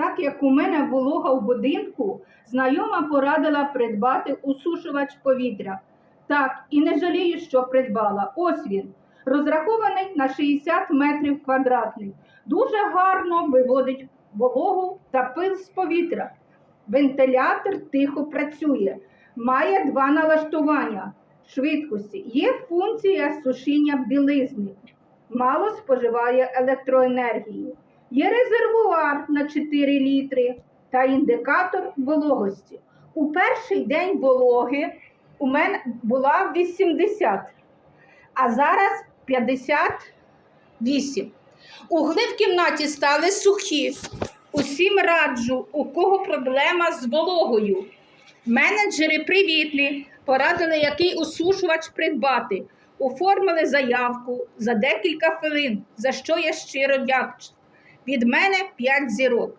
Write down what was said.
Так як у мене волога в будинку, знайома порадила придбати усушувач повітря. Так, і не жалію, що придбала. Ось він. Розрахований на 60 метрів квадратних. Дуже гарно виводить вологу та пил з повітря. Вентилятор тихо працює, має два налаштування швидкості. Є функція сушіння білизни, мало споживає електроенергії. Є резервуар на 4 літри та індикатор вологості. У перший день вологи у мене була 80, а зараз 58. Угли в кімнаті стали сухі. Усім раджу, у кого проблема з вологою. Менеджери привітні, порадили, який усушувач придбати. Оформили заявку за декілька хвилин, за що я щиро дякую. Від мене 5 зірок.